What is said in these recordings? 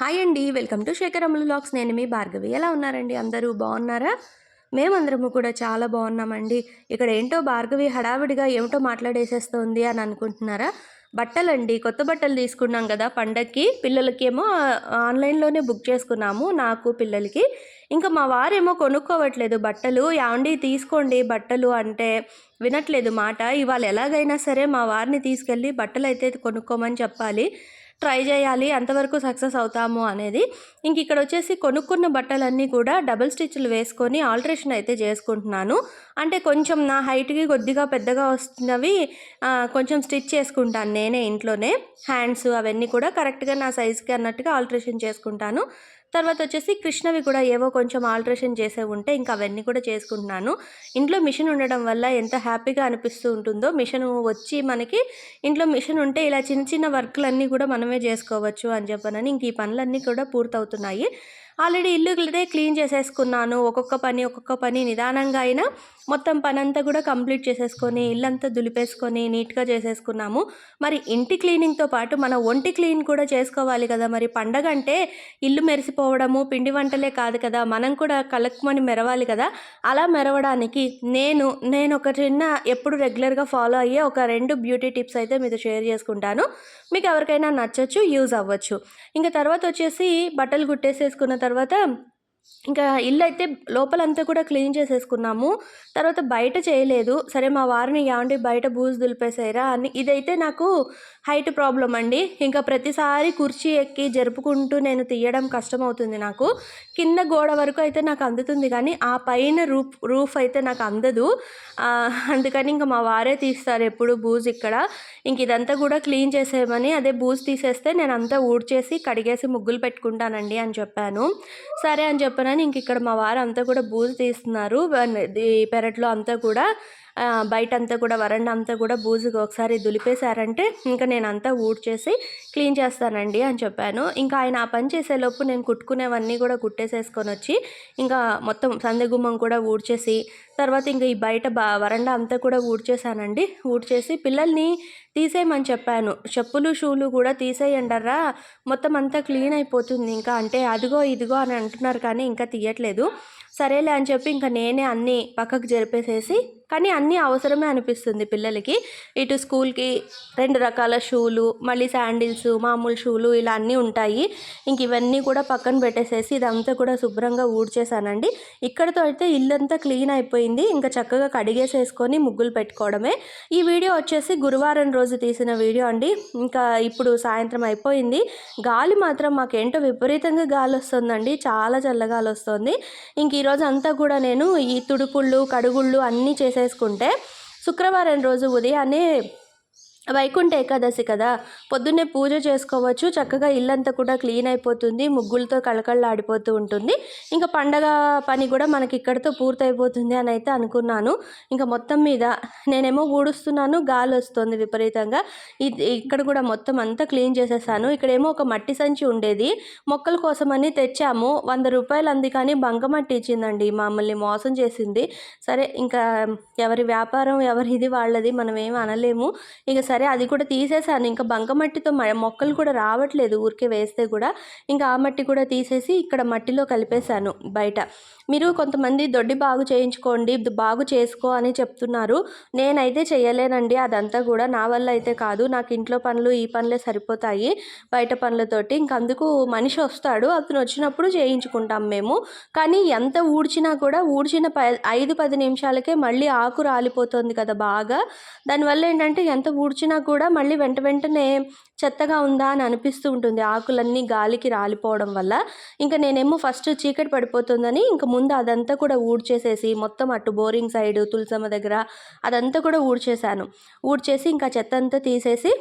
Hi అండి. Welcome to Shekhar అమలు లాక్స్ నేను మీ భార్గవి. ఎలా ఉన్నారండి? అందరూ బాగున్నారా? మేమందరము కూడా చాలా బాగున్నామండి. ఇక్కడ ఏంటో భార్గవి హడావిడిగా ఏమిటో మాట్లాడేసేస్తోంది అని అనుకుంటున్నారా? బట్టలండి. కొత్త బట్టలు తీసుకున్నాం కదా పండక్కి. పిల్లలకేమో ఆన్లైన్లోనే బుక్ చేసుకున్నాము నాకు పిల్లలకి. ఇంకా మా వారేమో కొనుక్కోవట్లేదు బట్టలు. యాండి తీసుకోండి బట్టలు అంటే వినట్లేదు మాట. ఇవాళ ఎలాగైనా సరే మా వారిని తీసుకెళ్ళి బట్టలు అయితే కొనుక్కోమని చెప్పాలి. ట్రై చేయాలి అంతవరకు సక్సెస్ అవుతాము అనేది. ఇంక ఇక్కడ వచ్చేసి కొనుక్కున్న బట్టలన్నీ కూడా డబుల్ స్టిచ్లు వేసుకొని ఆల్టరేషన్ అయితే చేసుకుంటున్నాను. అంటే కొంచెం నా హైట్కి కొద్దిగా పెద్దగా వస్తున్నవి కొంచెం స్టిచ్ చేసుకుంటాను నేనే ఇంట్లోనే. హ్యాండ్స్ అవన్నీ కూడా కరెక్ట్గా నా సైజ్కి అన్నట్టుగా ఆల్టరేషన్ చేసుకుంటాను. తర్వాత వచ్చేసి కృష్ణవి కూడా ఏవో కొంచెం ఆల్టరేషన్ చేసే ఉంటే ఇంకా అవన్నీ కూడా చేసుకుంటున్నాను. ఇంట్లో మిషన్ ఉండడం వల్ల ఎంత హ్యాపీగా అనిపిస్తూ ఉంటుందో మిషన్ వచ్చి మనకి ఇంట్లో మిషన్ ఉంటే ఇలా చిన్న చిన్న వర్క్లన్నీ కూడా మనమే చేసుకోవచ్చు అని చెప్పనని ఇంక ఈ పనులన్నీ కూడా పూర్తవుతున్నాయి. ఆల్రెడీ ఇల్లు క్లీన్ చేసేసుకున్నాను. ఒక్కొక్క పని ఒక్కొక్క పని నిదానంగా అయినా మొత్తం పని అంతా కూడా కంప్లీట్ చేసేసుకొని ఇల్లంతా దులిపేసుకొని నీట్గా చేసేసుకున్నాము. మరి ఇంటి క్లీనింగ్తో పాటు మన ఒంటి క్లీన్ కూడా చేసుకోవాలి కదా మరి. పండగ అంటే ఇల్లు మెరిసిపోవడము పిండి వంటలే కాదు కదా. మనం కూడా కలక్మని మెరవాలి కదా. అలా మెరవడానికి నేను నేను ఒక చిన్న ఎప్పుడు రెగ్యులర్గా ఫాలో అయ్యే ఒక రెండు బ్యూటీ టిప్స్ అయితే మీతో షేర్ చేసుకుంటాను. మీకు ఎవరికైనా నచ్చచ్చు యూజ్ అవ్వచ్చు. ఇంకా తర్వాత వచ్చేసి బట్టలు కుట్టేసేసుకున్న తర్వాత ఇంకా ఇల్లు అయితే లోపలంతా కూడా క్లీన్ చేసేసుకున్నాము. తర్వాత బయట చేయలేదు. సరే మా వారిని ఏమంటే బయట బూజు దులిపేసారా అని. ఇదైతే నాకు హైట్ ప్రాబ్లం అండి. ఇంకా ప్రతిసారి కుర్చీ ఎక్కి జరుపుకుంటూ నేను తీయడం కష్టమవుతుంది నాకు. కింద గోడ వరకు అయితే నాకు అందుతుంది కానీ ఆ పైన రూఫ్ రూఫ్ అయితే నాకు అందదు. అందుకని ఇంకా మా వారే తీస్తారు ఎప్పుడు బూజు ఇక్కడ. ఇంక ఇదంతా కూడా క్లీన్ చేసేయమని అదే బూజు తీసేస్తే నేను అంతా ఊడ్చేసి కడిగేసి ముగ్గులు పెట్టుకుంటానండి అని చెప్పాను. సరే అని చెప్పనని ఇంక ఇక్కడ మా వారు అంతా కూడా బూజు తీస్తున్నారు. ఈ పెరట్లో అంతా కూడా బయట అంతా కూడా వరండా అంతా కూడా బూజుగా ఒకసారి దులిపేశారంటే ఇంకా నేను అంతా ఊడ్చేసి క్లీన్ చేస్తానండి అని చెప్పాను. ఇంకా ఆయన ఆ పని చేసేలోపు నేను కుట్టుకునేవన్నీ కూడా కుట్టేసేసుకొని వచ్చి ఇంకా మొత్తం సందెగుమ్మం కూడా ఊడ్చేసి తర్వాత ఇంకా ఈ బయట బా వరండా అంతా కూడా ఊడ్చేసానండి ఊడ్చేసి పిల్లల్ని తీసేయమని చెప్పాను. చెప్పులు షూలు కూడా తీసేయండరా మొత్తం అంతా క్లీన్ అయిపోతుంది ఇంకా అంటే అదిగో ఇదిగో అని అంటున్నారు కానీ ఇంకా తీయట్లేదు. సరేలే అని చెప్పి ఇంకా నేనే అన్నీ పక్కకు జరిపేసేసి కానీ అన్నీ అవసరమే అనిపిస్తుంది పిల్లలకి. ఇటు స్కూల్కి రెండు రకాల షూలు మళ్ళీ శాండిల్స్ మామూలు షూలు ఇలా అన్నీ ఉంటాయి. ఇంక ఇవన్నీ కూడా పక్కన పెట్టేసేసి ఇదంతా కూడా శుభ్రంగా ఊడ్చేసానండి. ఇక్కడతో అయితే ఇల్లంతా క్లీన్ అయిపోయింది. ఇంకా చక్కగా కడిగేసేసుకొని ముగ్గులు పెట్టుకోవడమే. ఈ వీడియో వచ్చేసి గురువారం రోజు తీసిన వీడియో అండి. ఇంకా ఇప్పుడు సాయంత్రం అయిపోయింది. గాలి మాత్రం మాకేంటో విపరీతంగా గాలి వస్తుందండి. చాలా చల్లగాలి వస్తుంది. ఇంక ఈరోజు అంతా కూడా నేను ఈ తుడుపుళ్ళు కడుగుళ్ళు అన్నీ చేసేసుకుంటే శుక్రవారం రోజు ఉదయాన్నే వైకుంఠ ఏకాదశి కదా పొద్దున్నే పూజ చేసుకోవచ్చు చక్కగా ఇల్లంతా కూడా క్లీన్ అయిపోతుంది ముగ్గులతో కళకళలాడిపోతూ ఉంటుంది. ఇంకా పండగ పని కూడా మనకి ఇక్కడితో పూర్తయిపోతుంది అని అయితే అనుకున్నాను. ఇంకా మొత్తం మీద నేనేమో ఊడుస్తున్నాను గాలి వస్తుంది విపరీతంగా. ఇది ఇక్కడ కూడా మొత్తం అంతా క్లీన్ చేసేసాను. ఇక్కడేమో ఒక మట్టి సంచి ఉండేది. మొక్కల కోసమని తెచ్చాము. వంద రూపాయలు అంది కానీ బంకమట్టి ఇచ్చిందండి. మమ్మల్ని మోసం చేసింది. సరే ఇంకా ఎవరి వ్యాపారం ఎవరి ఇది వాళ్ళది మనం ఏమి అనలేము. ఇక సరే అది కూడా తీసేసాను. ఇంకా బంకమట్టితో మ- మొక్కలు కూడా రావట్లేదు ఊరికే వేస్తే కూడా. ఇంకా ఆ మట్టి కూడా తీసేసి ఇక్కడ మట్టిలో కలిపేశాను బయట. మీరు కొంతమంది దొడ్డి బాగు చేయించుకోండి బాగు చేసుకో అని చెప్తున్నారు. నేనైతే చేయలేనండి అదంతా కూడా. నా వల్ల అయితే కాదు. నాకు ఇంట్లో పనులు ఈ పనులే సరిపోతాయి బయట పనులతోటి. ఇంకందుకు మనిషి వస్తాడు అతను వచ్చినప్పుడు చేయించుకుంటాం మేము. కానీ ఎంత ఊడ్చినా కూడా ఊడ్చిన ప ఐదు పది నిమిషాలకే మళ్ళీ ఆకు రాలిపోతుంది కదా బాగా. దానివల్ల ఏంటంటే ఎంత ఊడ్చినా కూడా మళ్ళీ వెంట వెంటనే చెత్తగా ఉందా అని అనిపిస్తూ ఉంటుంది. ఆకులన్నీ గాలికి రాలిపోవడం వల్ల. ఇంకా నేనేమో ఫస్ట్ చీకటి పడిపోతుందని ఇంకా ముందు అదంతా కూడా ఊడ్చేసేసి మొత్తం అటు బోరింగ్ సైడ్ తులసమ్మ దగ్గర అదంతా కూడా ఊడ్చేసాను ఊడ్చేసి ఇంకా చెత్త అంతా తీసేసి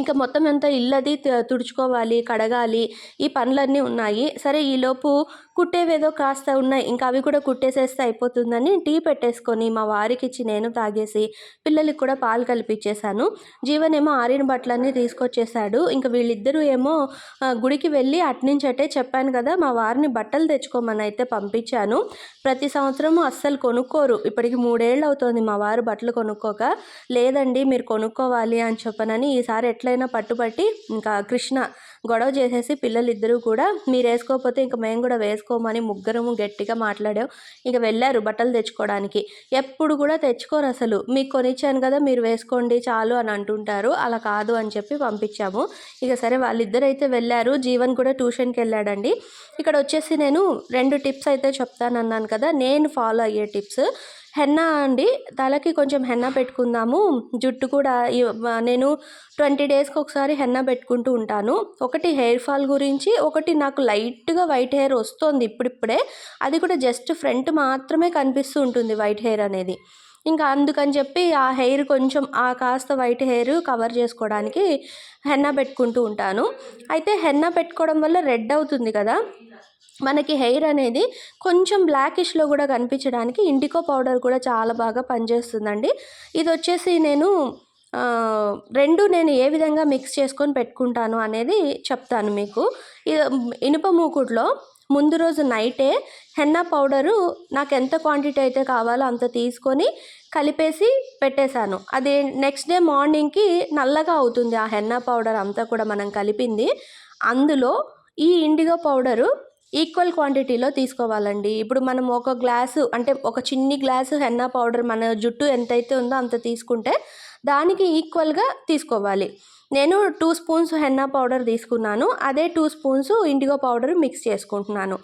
ఇంకా మొత్తం అంతా ఇల్లది తుడుచుకోవాలి కడగాలి ఈ పనులన్నీ ఉన్నాయి. సరే ఈలోపు కుట్టేవేదో కాస్త ఉన్నాయి. ఇంకా అవి కూడా కుట్టేసేస్తే అయిపోతుందని టీ పెట్టేసుకొని మా వారికి ఇచ్చి నేను తాగేసి పిల్లలకి కూడా పాలు కలిపిచ్చేసాను జీవనేమో ఆరిన బట్టలన్నీ తీసుకొచ్చేసాడు ఇంకా వీళ్ళిద్దరూ ఏమో గుడికి వెళ్ళి అట్నుంచి అటే చెప్పాను కదా మా వారిని బట్టలు తెచ్చుకోమని అయితే పంపించాను. ప్రతి సంవత్సరము అస్సలు కొనుక్కోరు. ఇప్పటికి మూడేళ్ళు అవుతుంది మా వారు బట్టలు కొనుక్కోక. లేదండి మీరు కొనుక్కోవాలి అని చెప్పనని ఈసారి ఎట్లయినా పట్టుబట్టి ఇంకా కృష్ణ గొడవ చేసేసి పిల్లలిద్దరూ కూడా మీరు వేసుకోకపోతే ఇంకా మేము కూడా వేసుకోమని ముగ్గురము గట్టిగా మాట్లాడాం ఇక వెళ్ళారు బట్టలు తెచ్చుకోవడానికి ఎప్పుడు కూడా తెచ్చుకోరు అసలు. మీకు కొనిచ్చాను కదా మీరు వేసుకోండి చాలు అని అంటుంటారు. అలా కాదు అని చెప్పి పంపించాము. ఇక సరే వాళ్ళిద్దరు అయితే వెళ్ళారు. జీవన్ కూడా ట్యూషన్కి వెళ్ళాడండి. ఇక్కడ వచ్చేసి నేను రెండు టిప్స్ అయితే చెప్తానన్నాను కదా. నేను ఫాలో అయ్యే టిప్స్. హెన్నా అండి. తలకి కొంచెం హెన్నా పెట్టుకుందాము. జుట్టు కూడా నేను ట్వంటీ డేస్కి ఒకసారి హెన్నా పెట్టుకుంటూ ఉంటాను. ఒకటి హెయిర్ ఫాల్ గురించి ఒకటి నాకు లైట్గా వైట్ హెయిర్ వస్తుంది ఇప్పుడిప్పుడే. అది కూడా జస్ట్ ఫ్రంట్ మాత్రమే కనిపిస్తూ ఉంటుంది వైట్ హెయిర్ అనేది. ఇంకా అందుకని చెప్పి ఆ హెయిర్ కొంచెం ఆ కాస్త వైట్ హెయిర్ కవర్ చేసుకోవడానికి హెన్నా పెట్టుకుంటూ ఉంటాను. అయితే హెన్నా పెట్టుకోవడం వల్ల రెడ్ అవుతుంది కదా. మనకి హెయిర్ అనేది కొంచెం బ్లాకిష్లో కూడా కనిపించడానికి ఇండికో పౌడర్ కూడా చాలా బాగా పనిచేస్తుందండి. ఇది వచ్చేసి నేను రెండు నేను ఏ విధంగా మిక్స్ చేసుకొని పెట్టుకుంటాను అనేది చెప్తాను మీకు. ఇది ఇనుప మూకుడులో ముందు రోజు నైటే హెన్నా పౌడరు నాకు ఎంత క్వాంటిటీ అయితే కావాలో అంత తీసుకొని కలిపేసి పెట్టేశాను. అది నెక్స్ట్ డే మార్నింగ్కి నల్లగా అవుతుంది ఆ హెన్నా పౌడర్ అంతా కూడా మనం కలిపింది. అందులో ఈ ఇండిగో పౌడరు ఈక్వల్ క్వాంటిటీలో తీసుకోవాలండి. ఇప్పుడు మనం ఒక గ్లాసు అంటే ఒక చిన్ని గ్లాసు హెన్నా పౌడర్ మన జుట్టు ఎంతైతే ఉందో అంత తీసుకుంటే దానికి ఈక్వల్గా తీసుకోవాలి. నేను టూ స్పూన్స్ హెన్నా పౌడర్ తీసుకున్నాను. అదే two spoons indigo powder mix చేసుకుంటున్నాను.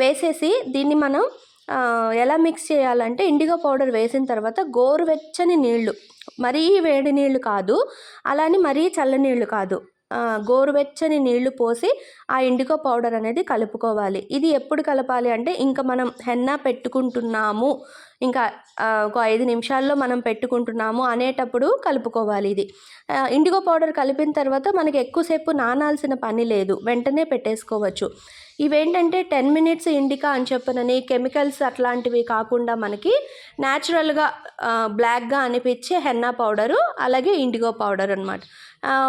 వేసేసి దీన్ని మనం ఎలా మిక్స్ చేయాలంటే ఇండిగో పౌడర్ వేసిన తర్వాత గోరువెచ్చని నీళ్ళు మరీ వేడి నీళ్ళు కాదు అలానే మరీ చల్ల నీళ్ళు కాదు. గోరువెచ్చని నీళ్ళు పోసి ఆ ఇండిగో పౌడర్ అనేది కలుపుకోవాలి. ఇది ఎప్పుడు కలపాలి అంటే ఇంకా మనం హెన్నా పెట్టుకుంటున్నాము. ఇంకా ఒక ఐదు నిమిషాల్లో మనం పెట్టుకుంటున్నాము అనేటప్పుడు కలుపుకోవాలి ఇది. ఇండిగో పౌడర్ కలిపిన తర్వాత మనకి ఎక్కువసేపు నానాల్సిన పని లేదు. వెంటనే పెట్టేసుకోవచ్చు. ఇవేంటంటే టెన్ మినిట్స్ ఇండికా అని చెప్పనని కెమికల్స్ అట్లాంటివి కాకుండా మనకి న్యాచురల్గా బ్లాక్గా అనిపించే హెన్నా పౌడరు అలాగే ఇండిగో పౌడర్ అనమాట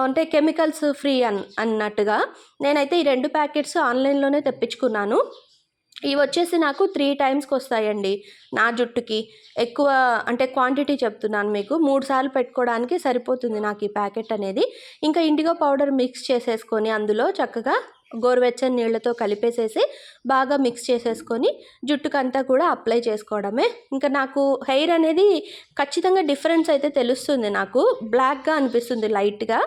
అంటే కెమికల్స్ ఫ్రీ అన్ అన్నట్టుగా. నేనైతే ఈ రెండు ప్యాకెట్స్ ఆన్లైన్లోనే తెప్పించుకున్నాను. ఇవి వచ్చేసి నాకు త్రీ టైమ్స్కి వస్తాయండి. నా జుట్టుకి. ఎక్కువ అంటే క్వాంటిటీ చెప్తున్నాను మీకు. మూడు సార్లు పెట్టుకోవడానికి సరిపోతుంది నాకు ఈ ప్యాకెట్ అనేది. ఇంకా ఇండిగో పౌడర్ మిక్స్ చేసేసుకొని అందులో చక్కగా గోరువెచ్చని నీళ్ళతో కలిపేసేసి బాగా మిక్స్ చేసేసుకొని జుట్టుకంతా కూడా అప్లై చేసుకోవడమే. ఇంకా నాకు హెయిర్ అనేది ఖచ్చితంగా డిఫరెన్స్ అయితే తెలుస్తుంది నాకు. బ్లాక్గా అనిపిస్తుంది లైట్గా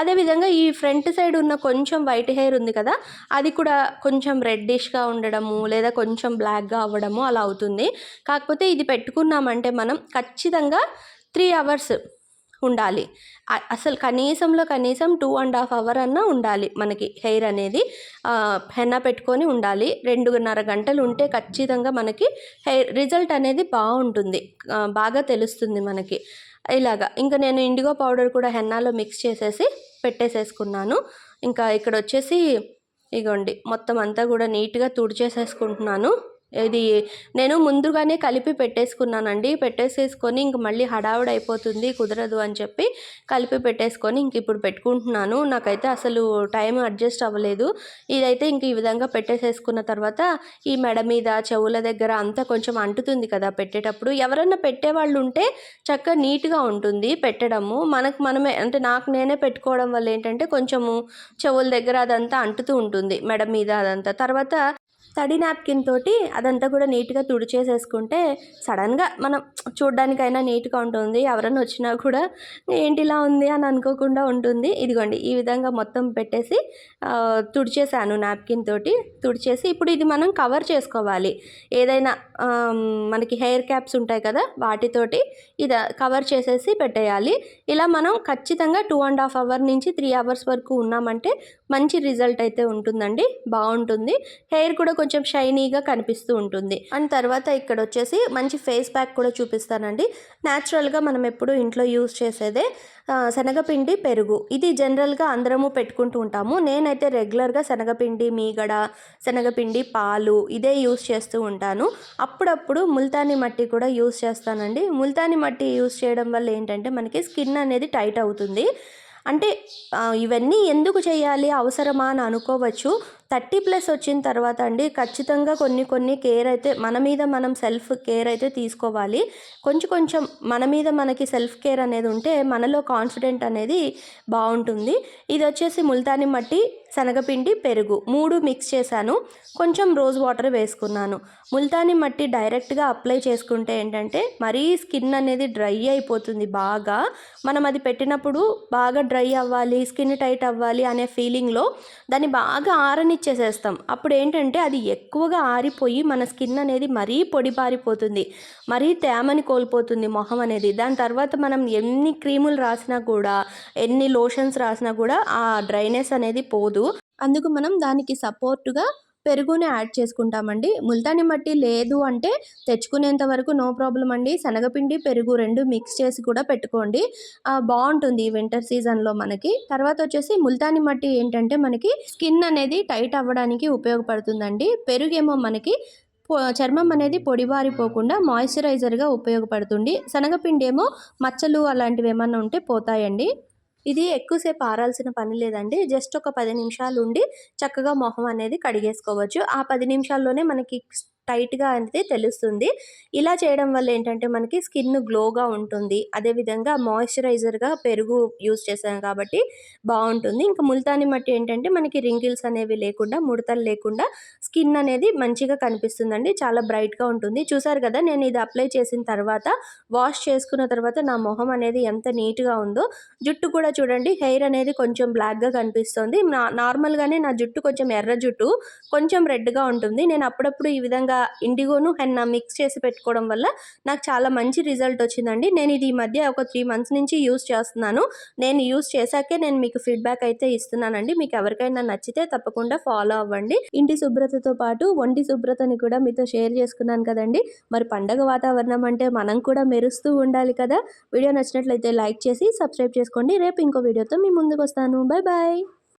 అదేవిధంగా ఈ ఫ్రంట్ సైడ్ ఉన్న కొంచెం వైట్ హెయిర్ ఉంది కదా అది కూడా కొంచెం రెడ్డిష్గా ఉండడము లేదా కొంచెం బ్లాక్గా అవ్వడము అలా అవుతుంది. కాకపోతే ఇది పెట్టుకున్నామంటే మనం ఖచ్చితంగా త్రీ అవర్స్ ఉండాలి. అసలు కనీసంలో కనీసం టూ అండ్ హాఫ్ అవర్ అన్నా ఉండాలి మనకి హెయిర్ అనేది. హెన్న పెట్టుకొని ఉండాలి. రెండున్నర గంటలు ఉంటే ఖచ్చితంగా మనకి హెయిర్ రిజల్ట్ అనేది బాగుంటుంది. బాగా తెలుస్తుంది మనకి. ఇలాగా. ఇంకా నేను ఇండిగో పౌడర్ కూడా హెన్నాలో మిక్స్ చేసేసి పెట్టేసేసుకున్నాను. ఇంకా ఇక్కడ వచ్చేసి ఇగోండి మొత్తం అంతా కూడా నీట్గా తుడిచేసేసుకుంటున్నాను. ఇది నేను ముందుగానే కలిపి పెట్టేసుకున్నానండి. పెట్టేసేసుకొని ఇంక మళ్ళీ హడావుడైపోతుంది అయిపోతుంది కుదరదు అని చెప్పి కలిపి పెట్టేసుకొని ఇంక ఇప్పుడు పెట్టుకుంటున్నాను. నాకైతే అసలు టైం అడ్జస్ట్ అవ్వలేదు. ఇదైతే ఇంక ఈ విధంగా పెట్టేసేసుకున్న తర్వాత ఈ మెడ మీద చెవుల దగ్గర అంతా కొంచెం అంటుతుంది కదా పెట్టేటప్పుడు. ఎవరన్నా పెట్టేవాళ్ళు ఉంటే చక్కగా నీట్గా ఉంటుంది పెట్టడము. మనకు మనమే అంటే నాకు నేనే పెట్టుకోవడం వల్ల ఏంటంటే కొంచెము చెవుల దగ్గర అదంతా అంటుతూ ఉంటుంది మెడ మీద అదంతా. తర్వాత తడి నాప్కిన్ తోటి అదంతా కూడా నీట్గా తుడిచేసేసుకుంటే సడన్గా మనం చూడడానికైనా నీట్గా ఉంటుంది. ఎవరైనా వచ్చినా కూడా ఏంటి ఇలా ఉంది అని అనుకోకుండా ఉంటుంది. ఇదిగోండి ఈ విధంగా మొత్తం పెట్టేసి తుడిచేసాను నాప్కిన్ తోటి. తుడిచేసి ఇప్పుడు ఇది మనం కవర్ చేసుకోవాలి. ఏదైనా మనకి హెయిర్ క్యాప్స్ ఉంటాయి కదా వాటితోటి ఇది కవర్ చేసేసి పెట్టేయాలి. ఇలా మనం ఖచ్చితంగా టూ అండ్ హాఫ్ అవర్ నుంచి త్రీ అవర్స్ వరకు ఉన్నామంటే మంచి రిజల్ట్ అయితే ఉంటుందండి. బాగుంటుంది. హెయిర్ కూడా కొంచెం షైనీగా కనిపిస్తూ ఉంటుంది. అండ్ తర్వాత ఇక్కడ వచ్చేసి మంచి ఫేస్ ప్యాక్ కూడా చూపిస్తానండి. న్యాచురల్గా మనం ఎప్పుడు ఇంట్లో యూస్ చేసేదే శనగపిండి పెరుగు. ఇది జనరల్గా అందరము పెట్టుకుంటూ ఉంటాము. నేనైతే రెగ్యులర్గా శనగపిండి మీగడ శనగపిండి పాలు ఇదే యూస్ చేస్తూ ఉంటాను. అప్పుడప్పుడు ముల్తానీ మట్టి కూడా యూస్ చేస్తానండి. ముల్తానీ మట్టి యూస్ చేయడం వల్ల ఏంటంటే మనకి స్కిన్ అనేది టైట్ అవుతుంది. అంటే ఇవన్నీ ఎందుకు చేయాలి? అవసరమా అని అనుకోవచ్చు. థర్టీ ప్లస్ వచ్చిన తర్వాత అండి ఖచ్చితంగా కొన్ని కొన్ని కేర్ అయితే మన మీద మనం సెల్ఫ్ కేర్ అయితే తీసుకోవాలి. కొంచెం కొంచెం మన మీద మనకి సెల్ఫ్ కేర్ అనేది ఉంటే మనలో కాన్ఫిడెంట్ అనేది బాగుంటుంది. ఇది వచ్చేసి ముల్తాని మట్టి శనగపిండి పెరుగు మూడు మిక్స్ చేశాను. కొంచెం రోజ్ వాటర్ వేసుకున్నాను. ముల్తాని మట్టి డైరెక్ట్గా అప్లై చేసుకుంటే ఏంటంటే మరీ స్కిన్ అనేది డ్రై అయిపోతుంది బాగా. మనం అది పెట్టినప్పుడు బాగా డ్రై అవ్వాలి స్కిన్ టైట్ అవ్వాలి అనే ఫీలింగ్లో దాన్ని బాగా ఆరనిచ్చేసేస్తాం. అప్పుడు ఏంటంటే అది ఎక్కువగా ఆరిపోయి మన స్కిన్ అనేది మరీ పొడిపారిపోతుంది మరీ తేమని కోల్పోతుంది మొహం అనేది. దాని తర్వాత మనం ఎన్ని క్రీములు రాసినా కూడా ఎన్ని లోషన్స్ రాసినా కూడా ఆ డ్రైనెస్ అనేది పోదు. అందుకు మనం దానికి సపోర్టుగా పెరుగుని యాడ్ చేసుకుంటామండి. ముల్తాని మట్టి లేదు అంటే తెచ్చుకునేంత వరకు నో ప్రాబ్లం అండి. శనగపిండి పెరుగు రెండు మిక్స్ చేసి కూడా పెట్టుకోండి. బాగుంటుంది ఈ వింటర్ సీజన్లో మనకి. తర్వాత వచ్చేసి ముల్తాని మట్టి ఏంటంటే మనకి స్కిన్ అనేది టైట్ అవ్వడానికి ఉపయోగపడుతుందండి. పెరుగేమో మనకి పొ- చర్మం అనేది పొడిబారిపోకుండా మాయిశ్చరైజర్గా ఉపయోగపడుతుంది. శనగపిండి ఏమో మచ్చలు అలాంటివి ఏమన్నా ఉంటే పోతాయండి. ఇది ఎక్కువసేపు ఆరాల్సిన పని లేదండి. జస్ట్ ఒక పది నిమిషాలు ఉండి చక్కగా మొహం అనేది కడిగేసుకోవచ్చు. ఆ పది నిమిషాల్లోనే మనకి టైట్గా అనేది తెలుస్తుంది. ఇలా చేయడం వల్ల ఏంటంటే మనకి స్కిన్ గ్లోగా ఉంటుంది. అదేవిధంగా మాయిశ్చరైజర్గా పెరుగు యూస్ చేసాం కాబట్టి బాగుంటుంది. ఇంకా ముల్తాని మట్టి ఏంటంటే మనకి రింకిల్స్ అనేవి లేకుండా ముడతలు లేకుండా స్కిన్ అనేది మంచిగా కనిపిస్తుందండి. చాలా బ్రైట్గా ఉంటుంది. చూసారు కదా నేను ఇది అప్లై చేసిన తర్వాత వాష్ చేసుకున్న తర్వాత నా మొహం అనేది ఎంత నీట్గా ఉందో. జుట్టు కూడా చూడండి హెయిర్ అనేది కొంచెం బ్లాక్గా కనిపిస్తుంది. నా నార్మల్గానే నా జుట్టు కొంచెం ఎర్ర జుట్టు కొంచెం రెడ్గా ఉంటుంది. నేను అప్పుడప్పుడు ఈ విధంగా ఇండిగోను హెన్నా మిక్స్ చేసి పెట్టుకోవడం వల్ల నాకు చాలా మంచి రిజల్ట్ వచ్చిందండి. నేను ఇది ఈ మధ్య ఒక త్రీ మంత్స్ నుంచి యూస్ చేస్తున్నాను. నేను యూస్ చేశాకే నేను మీకు ఫీడ్బ్యాక్ అయితే ఇస్తున్నానండి. మీకు ఎవరికైనా నచ్చితే తప్పకుండా ఫాలో అవ్వండి. ఇంటి శుభ్రతతో పాటు ఒంటి శుభ్రతని కూడా మీతో షేర్ చేసుకున్నాను కదండి. మరి పండగ వాతావరణం అంటే మనం కూడా మెరుస్తూ ఉండాలి కదా. వీడియో నచ్చినట్లయితే లైక్ చేసి సబ్స్క్రైబ్ చేసుకోండి. రేపు ఇంకో వీడియోతో మీ ముందుకు వస్తాను. Bye bye